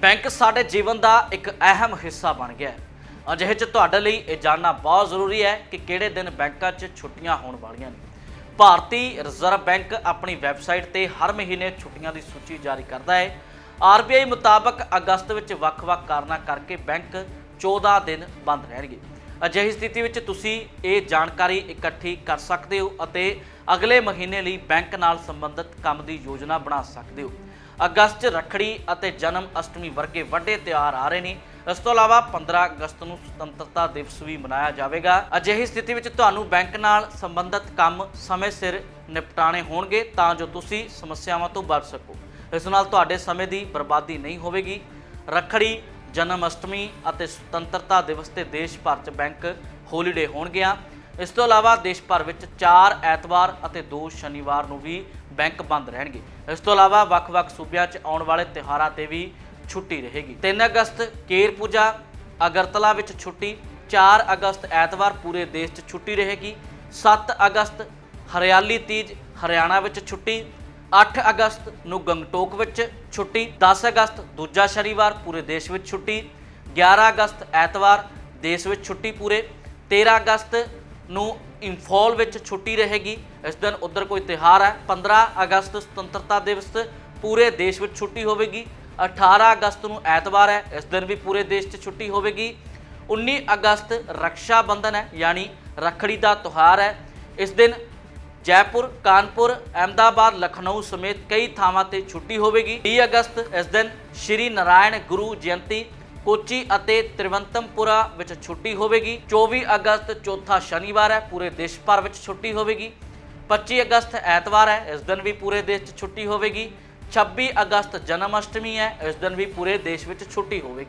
Bank ਸਾਡੇ ਜੀਵਨ ਦਾ ਇੱਕ ਅਹਿਮ ਹਿੱਸਾ ਬਣ ਗਿਆ ਹੈ। ਅਜਿਹੇ 'ਚ ਤੁਹਾਡੇ ਲਈ ਇਹ ਜਾਣਨਾ ਬਹੁਤ ਜ਼ਰੂਰੀ ਹੈ ਕਿ ਕਿਹੜੇ ਦਿਨ ਬੈਂਕਾਂ 'ਚ ਛੁੱਟੀਆਂ ਹੋਣ ਵਾਲੀਆਂ ਨੇ। ਭਾਰਤੀ ਰਿਜ਼ਰਵ ਬੈਂਕ ਆਪਣੀ ਵੈਬਸਾਈਟ ਤੇ ਹਰ ਮਹੀਨੇ ਛੁੱਟੀਆਂ ਦੀ ਸੂਚੀ ਜਾਰੀ ਕਰਦਾ ਹੈ। ਆਰਬੀਆਈ ਮੁਤਾਬਕ ਅਗਸਤ ਵਿੱਚ ਵੱਖ-ਵੱਖ ਕਾਰਨਾਂ ਕਰਕੇ ਬੈਂਕ 14 ਦਿਨ ਬੰਦ ਰਹਿਣਗੇ। ਅਜਿਹੀ ਸਥਿਤੀ ਵਿੱਚ ਤੁਸੀਂ ਇਹ ਜਾਣਕਾਰੀ ਇਕੱਠੀ ਕਰ ਸਕਦੇ ਹੋ ਅਤੇ ਅਗਲੇ ਮਹੀਨੇ ਲਈ ਬੈਂਕ ਨਾਲ ਸੰਬੰਧਿਤ ਕੰਮ ਦੀ ਯੋਜਨਾ ਬਣਾ ਸਕਦੇ ਹੋ। ਅਗਸਤ 'ਚ ਰੱਖੜੀ ਅਤੇ ਜਨਮ ਅਸ਼ਟਮੀ ਵਰਗੇ ਵੱਡੇ ਤਿਉਹਾਰ ਆ ਰਹੇ ਨੇ। ਇਸ ਤੋਂ ਇਲਾਵਾ 15 ਅਗਸਤ ਨੂੰ ਸੁਤੰਤਰਤਾ ਦਿਵਸ ਵੀ ਮਨਾਇਆ ਜਾਵੇਗਾ। ਅਜਿਹੀ ਸਥਿਤੀ ਵਿੱਚ ਤੁਹਾਨੂੰ ਬੈਂਕ ਨਾਲ ਸੰਬੰਧਿਤ ਕੰਮ ਸਮੇਂ ਸਿਰ ਨਿਪਟਾਣੇ ਹੋਣਗੇ ਤਾਂ ਜੋ ਤੁਸੀਂ ਸਮੱਸਿਆਵਾਂ ਤੋਂ ਬਚ ਸਕੋ। ਇਸ ਨਾਲ ਤੁਹਾਡੇ ਸਮੇਂ ਦੀ ਬਰਬਾਦੀ ਨਹੀਂ ਹੋਵੇਗੀ। ਰੱਖੜੀ ਜਨਮ ਅਸ਼ਟਮੀ ਅਤੇ ਸੁਤੰਤਰਤਾ ਦਿਵਸ ਤੇ ਦੇਸ਼ ਭਰ 'ਚ ਬੈਂਕ ਹੌਲੀਡੇ ਹੋਣਗੀਆਂ। ਇਸ ਤੋਂ ਇਲਾਵਾ ਦੇਸ਼ ਭਰ ਵਿੱਚ 4 ਐਤਵਾਰ ਅਤੇ 2 ਸ਼ਨੀਵਾਰ ਨੂੰ ਵੀ ਬੈਂਕ ਬੰਦ ਰਹਿਣਗੇ। ਇਸ ਤੋਂ ਇਲਾਵਾ ਵੱਖ-ਵੱਖ ਸੂਬਿਆਂ 'ਚ ਆਉਣ ਵਾਲੇ ਤਿਉਹਾਰਾਂ ਤੇ ਵੀ ਛੁੱਟੀ ਰਹੇਗੀ। 3 ਅਗਸਤ ਕੇਰ ਪੂਜਾ, ਅਗਰਤਲਾ ਵਿੱਚ ਛੁੱਟੀ 4 ਅਗਸਤ ਐਤਵਾਰ ਪੂਰੇ ਦੇਸ਼ 'ਚ ਛੁੱਟੀ ਰਹੇਗੀ 7 ਅਗਸਤ ਹਰਿਆਲੀ ਤੀਜ, ਹਰਿਆਣਾ ਵਿੱਚ ਛੁੱਟੀ 8 ਅਗਸਤ ਨੂੰ ਗੰਗਟੋਕ ਵਿੱਚ ਛੁੱਟੀ 10 ਅਗਸਤ ਦੂਜਾ ਸ਼ਨੀਵਾਰ ਪੂਰੇ ਦੇਸ਼ ਵਿੱਚ ਛੁੱਟੀ 11 ਅਗਸਤ ਐਤਵਾਰ ਦੇਸ਼ ਵਿੱਚ ਛੁੱਟੀ ਪੂਰੇ 13 ਅਗਸਤ ਨੂੰ ਇੰਫਾਲ ਵਿੱਚ ਛੁੱਟੀ ਰਹੇਗੀ। ਇਸ ਦਿਨ ਉਧਰ ਕੋਈ ਤਿਹਾਰ ਹੈ। 15 ਅਗਸਤ ਸੁਤੰਤਰਤਾ ਦਿਵਸ ਪੂਰੇ ਦੇਸ਼ ਵਿੱਚ ਛੁੱਟੀ ਹੋਵੇਗੀ। 18 ਅਗਸਤ ਨੂੰ ਐਤਵਾਰ ਹੈ। ਇਸ ਦਿਨ ਵੀ ਪੂਰੇ ਦੇਸ਼ 'ਚ ਛੁੱਟੀ ਹੋਵੇਗੀ। 19 ਅਗਸਤ ਰਕਸ਼ਾ ਬੰਧਨ ਹੈ, ਯਾਨੀ ਰੱਖੜੀ ਦਾ ਤਿਉਹਾਰ ਹੈ। ਇਸ ਦਿਨ ਜੈਪੁਰ, ਕਾਨਪੁਰ, ਅਹਿਮਦਾਬਾਦ, ਲਖਨਊ ਸਮੇਤ ਕਈ ਥਾਵਾਂ ਤੇ ਛੁੱਟੀ ਹੋਵੇਗੀ। 30 ਅਗਸਤ, ਇਸ ਦਿਨ ਸ਼੍ਰੀ ਨਾਰਾਇਣ ਗੁਰੂ ਜਯੰਤੀ ਕੋਚੀ ਅਤੇ ਤ੍ਰਿਵੰਤਮਪੁਰਾ ਵਿੱਚ ਛੁੱਟੀ ਹੋਵੇਗੀ। 24 ਅਗਸਤ, ਚੌਥਾ ਸ਼ਨੀਵਾਰ ਹੈ, ਪੂਰੇ ਦੇਸ਼ ਭਰ ਵਿੱਚ ਛੁੱਟੀ ਹੋਵੇਗੀ। 25 ਅਗਸਤ, ਐਤਵਾਰ ਹੈ, ਇਸ ਦਿਨ ਵੀ ਪੂਰੇ ਦੇਸ਼ 'ਚ ਛੁੱਟੀ ਹੋਵੇਗੀ। 26 ਅਗਸਤ, ਜਨਮ ਅਸ਼ਟਮੀ ਹੈ, ਇਸ ਦਿਨ ਵੀ ਪੂਰੇ ਦੇਸ਼ ਵਿੱਚ ਛੁੱਟੀ ਹੋਵੇਗੀ।